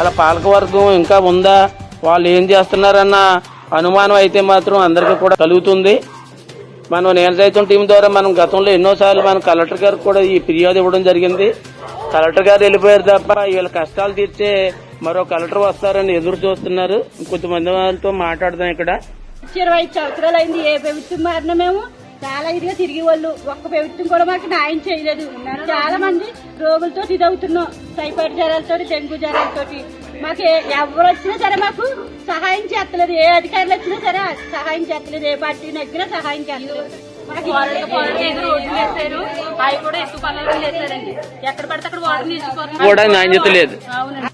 అలా పాలకవర్గం ఇంకా ఉందా? వాళ్ళు ఏం చేస్తున్నారన్న అనుమానం అయితే మాత్రం అందరికీ కూడా కలుగుతుంది. మనం నేను రైతుల టీం ద్వారా మనం గతంలో ఎన్నోసార్లు మనం కలెక్టర్ గారికి కూడా ఈ ఫిర్యాదు ఇవ్వడం జరిగింది. కలెక్టర్ గారు వెళ్ళిపోయారు తప్ప వీళ్ళ కష్టాలు తీర్చే మరో కలెక్టర్ వస్తారని ఎదురు చూస్తున్నారు. కొంతమంది వాళ్ళతో మాట్లాడదాం ఇక్కడ. ఇరవై సంవత్సరాలు అయింది ఏ ప్రభుత్వం మారిన మేము? చాలా ఇదిగా తిరిగి వాళ్ళు ఒక్క ప్రభుత్వం కూడా మాకు న్యాయం చేయలేదు. చాలా మంది రోగులతో ఇదవుతున్నాం. టైఫాయిడ్ జ్వరాలతో డెంగ్యూ జ్వరాలతో మాకు ఎవరు వచ్చినా సరే మాకు సహాయం చేస్తలేదు. ఏ అధికారులు వచ్చినా సరే సహాయం చేస్తలేదు. ఏ పార్టీ దగ్గర సహాయం చేస్తలేదు. అవి కూడా ఎక్కువ పనులు ఎక్కడ పడితే అక్కడ వాటర్ నిలిచిపోతున్నారు. అవునండి.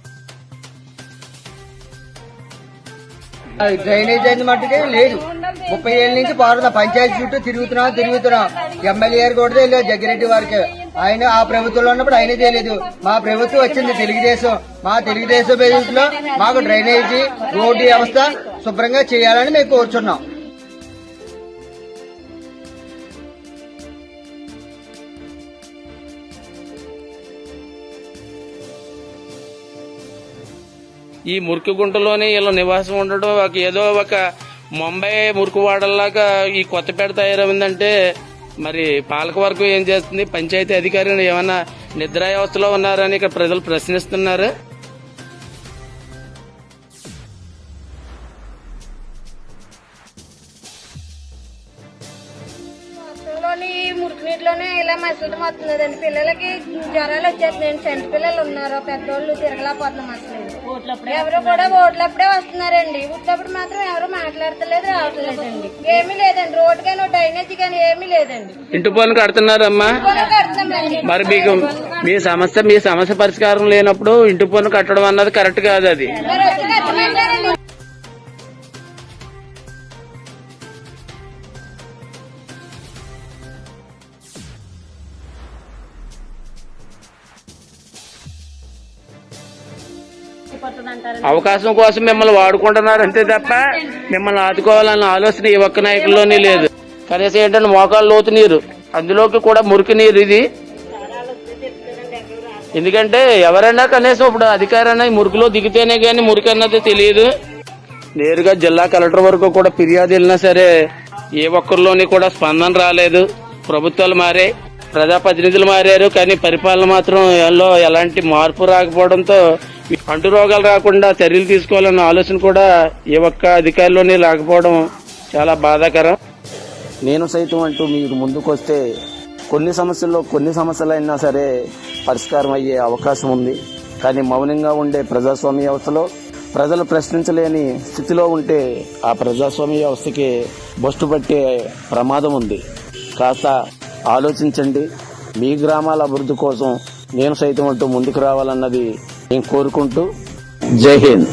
డ్రైనేజ్ అనేది మట్టుకే లేదు. ముప్పై ఏళ్ళ నుంచి పారుతున్నా పంచాయతీ చుట్టూ తిరుగుతున్నాం తిరుగుతున్నాం. ఎమ్మెల్యే గారు కూడా తెలియదు జగ్గిరెడ్డి వారికి. ఆయన ఆ ప్రభుత్వంలో ఉన్నప్పుడు ఆయన తెలియదు. మా ప్రభుత్వం వచ్చింది తెలుగుదేశం. మా తెలుగుదేశం బేసిస్లో మాకు డ్రైనేజీ రోడ్డు వ్యవస్థ శుభ్రంగా చేయాలని మేము కోరుచున్నాం. ఈ మురికి గుంటలోనే వీళ్ళ నివాసం ఉండడం ఏదో ఒక ముంబై మురుకువాడల్లాగా ఈ కొత్తపేట తయారైందంటే మరి పాలకవర్గం ఏం చేస్తుంది? పంచాయతీ అధికారులు ఏమైనా నిద్రావస్థలో ఉన్నారని ఇక్కడ ప్రజలు ప్రశ్నిస్తున్నారు. మురికి నీటిలోనే ఇలా మసలటం వస్తున్నదండి పిల్లలకి జ్వరాలు వచ్చేస్తున్నాయండి సెంటి పిల్లలు ఉన్నారు. పెద్దోళ్ళు తిరగలేకపోతున్నాం అసలు ఎవరు కూడా ఓట్లప్పుడే వస్తున్నారండి. ఉట్లప్పుడు మాత్రం ఎవరు మాట్లాడతలేదు రావట్లేదండి ఏమీ లేదండి. రోడ్డు కానీ డ్రైనేజ్ కానీ ఏమీ లేదండి. ఇంటి పనులు కడుతున్నారమ్మా. మరి మీకు మీ సమస్య మీ సమస్య పరిష్కారం లేనప్పుడు ఇంటి పన్ను కట్టడం అన్నది కరెక్ట్ కాదు అది. అవకాశం కోసం మిమ్మల్ని వాడుకుంటున్నారు అంతే తప్ప మిమ్మల్ని ఆదుకోవాలన్న ఆలోచన ఈ ఒక్క నాయకుల్లోనే లేదు. కనీసం ఏంటంటే మోకాలు లోతు నీరు అందులోకి కూడా మురికి నీరు ఇది. ఎందుకంటే ఎవరైనా కనీసం ఇప్పుడు అధికారైనా మురికిలో దిగితేనే కానీ మురికి అన్నది తెలియదు. నేరుగా జిల్లా కలెక్టర్ వరకు కూడా ఫిర్యాదు వెళ్ళినా సరే ఏ ఒక్కరిలోని కూడా స్పందన రాలేదు. ప్రభుత్వాలు మారే ప్రజాప్రతినిధులు మారారు. కానీ పరిపాలన మాత్రం లో ఎలాంటి మార్పు రాకపోవడంతో అంటు రోగాలు రాకుండా చర్యలు తీసుకోవాలన్న ఆలోచన కూడా ఏ ఒక్క అధికారిలోనే లేకపోవడం చాలా బాధాకరం. నేను సైతం అంటూ మీకు ముందుకొస్తే కొన్ని సమస్యల్లో కొన్ని సమస్యలైనా సరే పరిష్కారం అయ్యే అవకాశం ఉంది. కానీ మౌనంగా ఉండే ప్రజాస్వామ్య వ్యవస్థలో ప్రజలు ప్రశ్నించలేని స్థితిలో ఉంటే ఆ ప్రజాస్వామ్య వ్యవస్థకి బొస్టు పట్టే ప్రమాదం ఉంది. కాస్త ఆలోచించండి. మీ గ్రామాల అభివృద్ధి కోసం నేను సైతం అంటూ ముందుకు రావాలన్నది నేను కోరుకుంటూ జై హింద్.